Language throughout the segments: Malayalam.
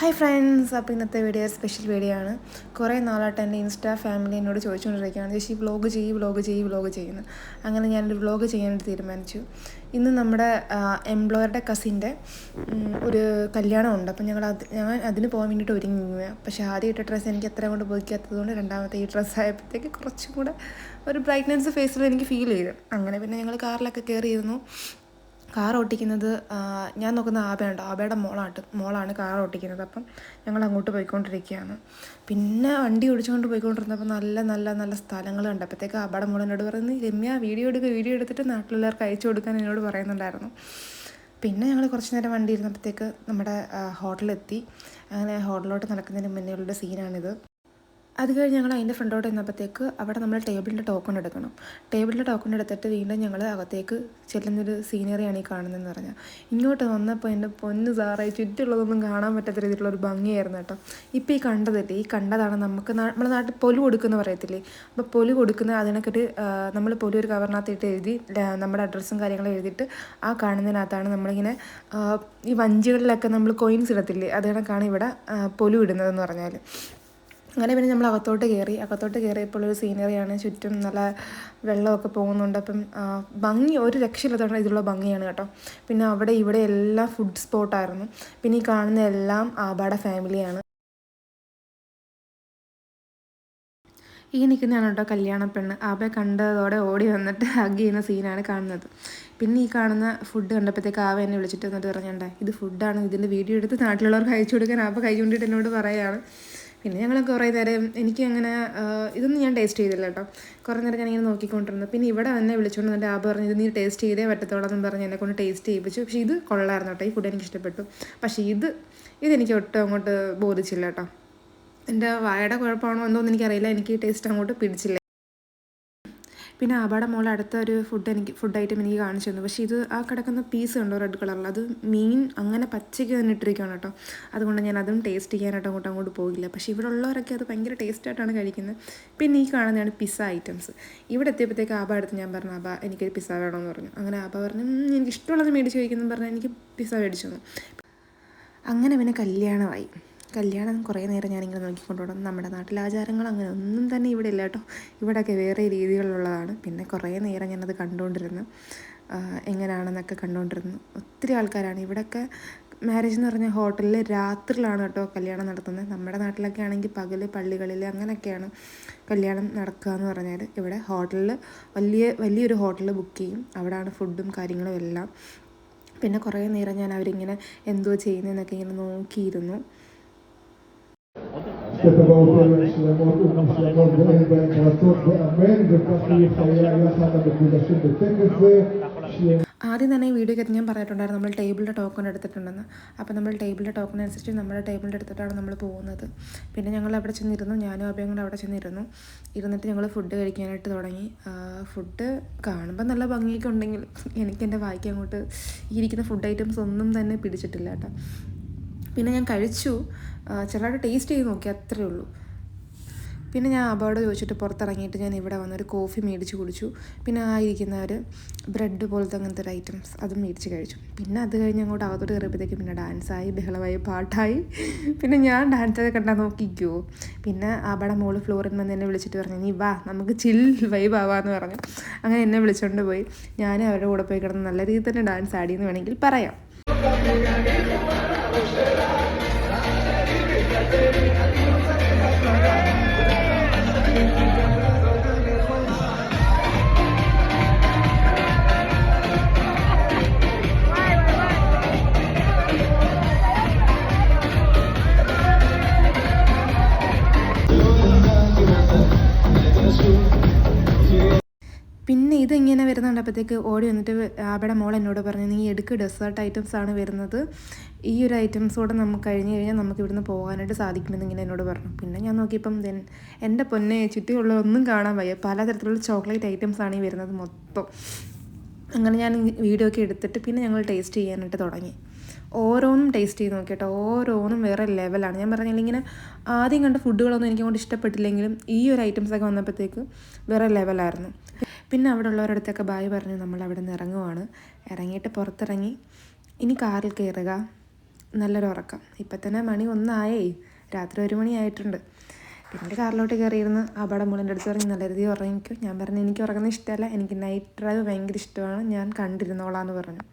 ഹായ് ഫ്രണ്ട്സ് അപ്പോൾ ഇന്നത്തെ വീഡിയോ സ്പെഷ്യൽ വീഡിയോ ആണ്. കുറേ നാളായിട്ട് എന്റെ ഇൻസ്റ്റാ ഫാമിലി എന്നോട് ചോദിച്ചുകൊണ്ടിരിക്കുകയാണ് ചേച്ചി വ്ലോഗ് ചെയ്യ് വ്ലോഗ് ചെയ്യ് വ്ലോഗ് ചെയ്യുന്നു അങ്ങനെ ഞാനൊരു വ്ലോഗ് ചെയ്യാനായിട്ട് തീരുമാനിച്ചു. ഇന്ന് നമ്മുടെ എംപ്ലോയറുടെ കസിന്റെ ഒരു കല്യാണമുണ്ട്. അപ്പം ഞങ്ങൾ അത് ഞാൻ അതിന് പോകാൻ വേണ്ടിയിട്ട് ഒരുങ്ങി പക്ഷേ ആദ്യം ഇട്ട ഡ്രസ്സ് എനിക്ക് അത്ര കൊണ്ട് പോയിക്കാത്തതുകൊണ്ട് രണ്ടാമത്തെ ഈ ഡ്രസ്സ് ആയപ്പോഴത്തേക്ക് കുറച്ചും കൂടെ ഒരു ബ്രൈറ്റ്നെസ് ഫേസിൽ എനിക്ക് ഫീൽ ചെയ്തു. അങ്ങനെ പിന്നെ ഞങ്ങൾ കാറിലൊക്കെ കയറിയിരുന്നു. കാർ ഓട്ടിക്കുന്നത് ഞാൻ നോക്കുന്ന ആബയുണ്ട് ആബയുടെ മോളാട്ട് മോളാണ് കാർ ഓട്ടിക്കുന്നത്. അപ്പം ഞങ്ങൾ അങ്ങോട്ട് പോയിക്കൊണ്ടിരിക്കുകയാണ്. പിന്നെ വണ്ടി ഓടിച്ചുകൊണ്ട് പോയിക്കൊണ്ടിരുന്നപ്പോൾ നല്ല നല്ല നല്ല സ്ഥലങ്ങൾ കണ്ടപ്പോഴത്തേക്ക് ആബയുടെ മോൾ എന്നോട് പറയുന്നു രമ്യ വീഡിയോ എടുക്കുക വീഡിയോ എടുത്തിട്ട് നാട്ടിലുള്ളവർക്ക് അയച്ചു കൊടുക്കാൻ എന്നോട് പറയുന്നുണ്ടായിരുന്നു. പിന്നെ ഞങ്ങൾ കുറച്ച് നേരം വണ്ടി ഇരുന്നപ്പോഴത്തേക്ക് നമ്മുടെ ഹോട്ടലെത്തി. അങ്ങനെ ഹോട്ടലിലോട്ട് നടക്കുന്നതിന് മുന്നേ ഉള്ള സീനാണിത് അത് കഴിഞ്ഞ് ഞങ്ങൾ അതിന്റെ ഫ്രണ്ടോട്ട് ചെന്നപ്പോഴത്തേക്ക് അവിടെ നമ്മൾ ടേബിളിന്റെ ടോക്കൺ എടുക്കണം. ടേബിളിന്റെ ടോക്കൺ എടുത്തിട്ട് വീണ്ടും ഞങ്ങൾ അകത്തേക്ക് ചെല്ലുന്നൊരു സീനറിയാണ് ഈ കാണുന്നതെന്ന് പറഞ്ഞാൽ ഇങ്ങോട്ട് വന്നപ്പോൾ എന്റെ പൊന്ന് സാറായി ചുറ്റുള്ളതൊന്നും കാണാൻ പറ്റാത്ത രീതിയിലുള്ള ഒരു ഭംഗിയായിരുന്നു കേട്ടോ. ഇപ്പോൾ ഈ കണ്ടതല്ലേ ഈ കണ്ടതാണ് നമുക്ക് നമ്മുടെ നാട്ടിൽ പൊലു കൊടുക്കുന്ന പറയത്തില്ലേ? അപ്പോൾ പൊലു കൊടുക്കുന്ന അതിനൊക്കെ നമ്മൾ പൊലു ഒരു കവറിനകത്തിട്ട് എഴുതി നമ്മുടെ അഡ്രസ്സും കാര്യങ്ങളും എഴുതിയിട്ട് ആ കാണുന്നതിനകത്താണ് നമ്മളിങ്ങനെ ഈ വഞ്ചികളിലൊക്കെ നമ്മൾ കോയിൻസ് ഇടത്തില്ലേ? അത് കണക്കാണ് ഇവിടെ പൊലു ഇടുന്നതെന്ന് പറഞ്ഞാൽ അങ്ങനെ പിന്നെ നമ്മൾ അകത്തോട്ട് കയറി. അകത്തോട്ട് കയറിയപ്പോൾ ഒരു സീനറിയാണ് ചുറ്റും നല്ല വെള്ളമൊക്കെ പോകുന്നുണ്ട്. അപ്പം ഭംഗി ഒരു രക്ഷയില്ലാത്ത ഇതിലുള്ള ഭംഗിയാണ് കേട്ടോ. പിന്നെ അവിടെ ഇവിടെ എല്ലാം ഫുഡ് സ്പോട്ടായിരുന്നു പിന്നെ ഈ കാണുന്ന എല്ലാം ആബാടെ ഫാമിലിയാണ് ഈ നിൽക്കുന്നതാണ് കേട്ടോ കല്യാണ പെണ്ണ്. ആബെ കണ്ടതോടെ ഓടി വന്നിട്ട് ഹഗ് ചെയ്യുന്ന സീനാണ് കാണുന്നത്. പിന്നെ ഈ കാണുന്ന ഫുഡ് കണ്ടപ്പോഴത്തേക്ക് ആവ എന്നെ വിളിച്ചിട്ട് വന്നിട്ട് പറഞ്ഞിട്ടുണ്ടേ ഇത് ഫുഡാണ് ഇതിന്റെ വീഡിയോ എടുത്ത് നാട്ടിലുള്ളവർക്ക് അയച്ചു കൊടുക്കാൻ ആപ്പ കൈ കൊണ്ടിട്ട് എന്നോട് പറയുകയാണ്. പിന്നെ ഞങ്ങൾ കുറേ നേരം എനിക്ക് അങ്ങനെ ഇതൊന്നും ഞാൻ ടേസ്റ്റ് ചെയ്തില്ല കേട്ടോ. കുറേ നേരം ഞാനിങ്ങനെ നോക്കിക്കൊണ്ടിരുന്നു. പിന്നെ ഇവിടെ എന്നെ വിളിച്ചുകൊണ്ട് എന്റെ ആബ് പറഞ്ഞു ഇത് നീ ടേസ്റ്റ് ചെയ്തേ പറ്റത്തോളം എന്ന് പറഞ്ഞ് എന്നെ കൊണ്ട് ടേസ്റ്റ് ചെയ്യിപ്പിച്ചു. പക്ഷേ ഇത് കൊള്ളായിരുന്നു കേട്ടോ. ഈ ഫുഡ് എനിക്ക് ഇഷ്ടപ്പെട്ടു പക്ഷേ ഇത് ഇതെനിക്ക് ഒട്ടും അങ്ങോട്ട് ബോധിച്ചില്ല കേട്ടോ. എന്റെ വായയുടെ കുഴപ്പമാണോ എന്തോന്ന് എനിക്കറിയില്ല. എനിക്ക് ടേസ്റ്റ് അങ്ങോട്ട് പിടിച്ചില്ല. പിന്നെ ആബാടെ മോൾ അടുത്ത ഒരു ഫുഡ് എനിക്ക് ഫുഡ് ഐറ്റം എനിക്ക് കാണിച്ചു തന്നു പക്ഷേ ഇത് ആ കിടക്കുന്ന പീസ് ഉണ്ടോ റെഡ് കളറിൽ അത് മീൻ അങ്ങനെ പച്ചയ്ക്ക് തന്നെ ഇട്ടിരിക്കുകയാണ് കേട്ടോ. അതുകൊണ്ട് ഞാൻ അതും ടേസ്റ്റ് ചെയ്യാനായിട്ട് അങ്ങോട്ട് അങ്ങോട്ട് പോകില്ല പക്ഷേ ഇവിടെ ഉള്ളവരൊക്കെ അത് ഭയങ്കര ടേസ്റ്റായിട്ടാണ് കഴിക്കുന്നത് പിന്നെ ഈ കാണുന്നതാണ് പിസ്സ ഐറ്റംസ് ഇവിടെ എത്തിയപ്പോഴത്തേക്ക് ആബ അടുത്ത് ഞാൻ പറഞ്ഞു ആബ എനിക്കൊരു പിസ്സ വേണമെന്ന് പറഞ്ഞു. അങ്ങനെ ആബ പറഞ്ഞു "ഉം, എനിക്ക് ഇഷ്ടമുള്ളത് മേടിച്ച് കഴിക്കുന്നു പറഞ്ഞാൽ എനിക്ക് പിസ്സ മേടിച്ചു തന്നു. അങ്ങനെ പിന്നെ കല്യാണമായി. കല്യാണം കുറേ നേരം ഞാനിങ്ങനെ നോക്കിക്കൊണ്ടുപോകണം നമ്മുടെ നാട്ടിലെ ആചാരങ്ങൾ അങ്ങനെ ഒന്നും തന്നെ ഇവിടെ ഇല്ല കേട്ടോ. ഇവിടെയൊക്കെ വേറെ രീതികളിലുള്ളതാണ് പിന്നെ കുറേ നേരം ഞാനത് കണ്ടുകൊണ്ടിരുന്നു. എങ്ങനെയാണെന്നൊക്കെ കണ്ടുകൊണ്ടിരുന്നു. ഒത്തിരി ആൾക്കാരാണ്. ഇവിടെയൊക്കെ മാരേജ് എന്ന് പറഞ്ഞാൽ ഹോട്ടലിൽ രാത്രിയിലാണ് കേട്ടോ കല്യാണം നടത്തുന്നത്. നമ്മുടെ നാട്ടിലൊക്കെ ആണെങ്കിൽ പകൽ പള്ളികളിൽ അങ്ങനെയൊക്കെയാണ് കല്യാണം നടക്കുക എന്ന് പറഞ്ഞാൽ ഇവിടെ ഹോട്ടലിൽ വലിയ വലിയൊരു ഹോട്ടൽ ബുക്ക് ചെയ്യും. അവിടെയാണ് ഫുഡും കാര്യങ്ങളും എല്ലാം. പിന്നെ കുറേ നേരം ഞാൻ അവരിങ്ങനെ എന്തോ ചെയ്യുന്നതെന്നൊക്കെ ഇങ്ങനെ നോക്കിയിരുന്നു. שתבואו שלמות ומשלמות ואין בהן פרצות ואמן וכך יהיה חיי היחד המקודשים בטקס זה שיהיה ആദ്യം തന്നെ ഈ വീഡിയോയ്ക്കകത്ത് ഞാൻ പറഞ്ഞിട്ടുണ്ടായിരുന്നു നമ്മൾ ടേബിളിൻ്റെ ടോക്കൺ എടുത്തിട്ടുണ്ടെന്ന് അപ്പോൾ നമ്മൾ ടേബിളിൻ്റെ ടോക്കൺ അനുസരിച്ച് നമ്മുടെ ടേബിളിൻ്റെ എടുത്തിട്ടാണ് നമ്മൾ പോകുന്നത് പിന്നെ ഞങ്ങൾ അവിടെ ചെന്നിരുന്നു ഞാനും അഭയം കൂടെ അവിടെ ചെന്നിരുന്നു ഇരുന്നിട്ട് ഞങ്ങൾ ഫുഡ് കഴിക്കാനായിട്ട് തുടങ്ങി ഫുഡ് കാണുമ്പോൾ നല്ല ഭംഗിയൊക്കെ ഉണ്ടെങ്കിൽ എനിക്ക് എൻ്റെ വായിക്ക് അങ്ങോട്ട് ഈ ഇരിക്കുന്ന ഫുഡ് ഐറ്റംസ് ഒന്നും തന്നെ പിടിച്ചിട്ടില്ല കേട്ടോ പിന്നെ ഞാൻ കഴിച്ചു. ചെറുതായിട്ട് ടേസ്റ്റ് ചെയ്ത് നോക്കി അത്രേ ഉള്ളൂ. പിന്നെ ഞാൻ അബോർഡ് ചോദിച്ചിട്ട് പുറത്തിറങ്ങിയിട്ട് ഞാൻ ഇവിടെ വന്നൊരു കോഫി മേടിച്ച് കുടിച്ചു. പിന്നെ ആ ഇരിക്കുന്ന ഒരു ബ്രെഡ് പോലത്തെ അങ്ങനത്തെ ഒരു ഐറ്റംസ് അതും മേടിച്ച് കഴിച്ചു. പിന്നെ അത് കഴിഞ്ഞ് അങ്ങോട്ട് അകത്തോട്ട് കയറിയപ്പോഴത്തേക്ക് പിന്നെ ഡാൻസായി ബഹളമായി പാട്ടായി. പിന്നെ ഞാൻ ഡാൻസ് ഒക്കെ കണ്ടാൽ നോക്കിക്കോ. പിന്നെ അവിടെ മോൾ ഫ്ലോറിൻ വന്ന് എന്നെ വിളിച്ചിട്ട് പറഞ്ഞു നീ വാ നമുക്ക് ചിൽ വൈബ് ആവാന്ന് പറഞ്ഞു. അങ്ങനെ എന്നെ വിളിച്ചുകൊണ്ട് പോയി. ഞാൻ അവരുടെ കൂടെ പോയി കിടന്ന് നല്ല രീതിയിൽ തന്നെ ഡാൻസ് ആടിയെന്ന് വേണമെങ്കിൽ പറയാം. പിന്നെ ഇതിങ്ങനെ വരുന്നുണ്ടപ്പോഴത്തേക്ക് ഓടി വന്നിട്ട് അവിടെ മോൾ എന്നോട് പറഞ്ഞു നീ എടുക്ക് ഡെസേർട്ട് ഐറ്റംസ് ആണ് വരുന്നത്. ഈ ഒരു ഐറ്റംസോടെ നമുക്ക് കഴിഞ്ഞ് കഴിഞ്ഞാൽ നമുക്ക് ഇവിടുന്ന് പോകാനായിട്ട് സാധിക്കുമെന്ന് ഇങ്ങനെ എന്നോട് പറഞ്ഞു. പിന്നെ ഞാൻ നോക്കിയപ്പം ദെൻ എന്റെ പൊന്നെ ചുറ്റിയുള്ള ഒന്നും കാണാൻ വയ്യ. പലതരത്തിലുള്ള ചോക്ലേറ്റ് ഐറ്റംസ് ആണ് ഈ വരുന്നത് മൊത്തം. അങ്ങനെ ഞാൻ വീഡിയോ ഒക്കെ എടുത്തിട്ട് പിന്നെ ഞങ്ങൾ ടേസ്റ്റ് ചെയ്യാനായിട്ട് തുടങ്ങി. ഓരോന്നും ടേസ്റ്റ് ചെയ്ത് നോക്കിയിട്ട് ഓരോന്നും വേറെ ലെവലാണ് ഞാൻ പറഞ്ഞില്ല ഇങ്ങനെ ആദ്യം കണ്ട ഫുഡുകളൊന്നും എനിക്ക് അങ്ങോട്ട് ഇഷ്ടപ്പെട്ടില്ലെങ്കിലും ഈ ഒരു ഐറ്റംസ് ഒക്കെ വന്നപ്പോഴത്തേക്ക് വേറെ ലെവലായിരുന്നു പിന്നെ അവിടെ ഉള്ളവരുടെ അടുത്തൊക്കെ ബായ് പറഞ്ഞ് നമ്മൾ അവിടെ നിന്ന് ഇറങ്ങുവാണ്. ഇറങ്ങിയിട്ട് പുറത്തിറങ്ങി ഇനി കാറിൽ കയറുക. നല്ലൊരു ഉറക്കം. ഇപ്പം തന്നെ മണി ഒന്നായേ. രാത്രി ഒരു മണിയായിട്ടുണ്ട് പിന്നെ കാറിലോട്ട് കയറിയിരുന്ന് അവിടെ മുളിന്റെ അടുത്ത് പറഞ്ഞ് നല്ല രീതിയിൽ ഉറങ്ങിക്കും. ഞാൻ പറഞ്ഞു എനിക്ക് ഉറങ്ങുന്ന ഇഷ്ടമല്ല. എനിക്ക് നൈറ്റ് ഡ്രൈവ് ഭയങ്കര ഇഷ്ടമാണ്. ഞാൻ കണ്ടിരുന്നോളാം എന്ന് പറഞ്ഞു.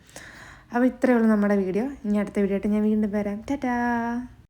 അപ്പോൾ ഇത്രയേ ഉള്ളൂ നമ്മുടെ വീഡിയോ ഇനി അടുത്ത വീഡിയോ ആയിട്ട് ഞാൻ വീണ്ടും വരാം. ടാറ്റാ!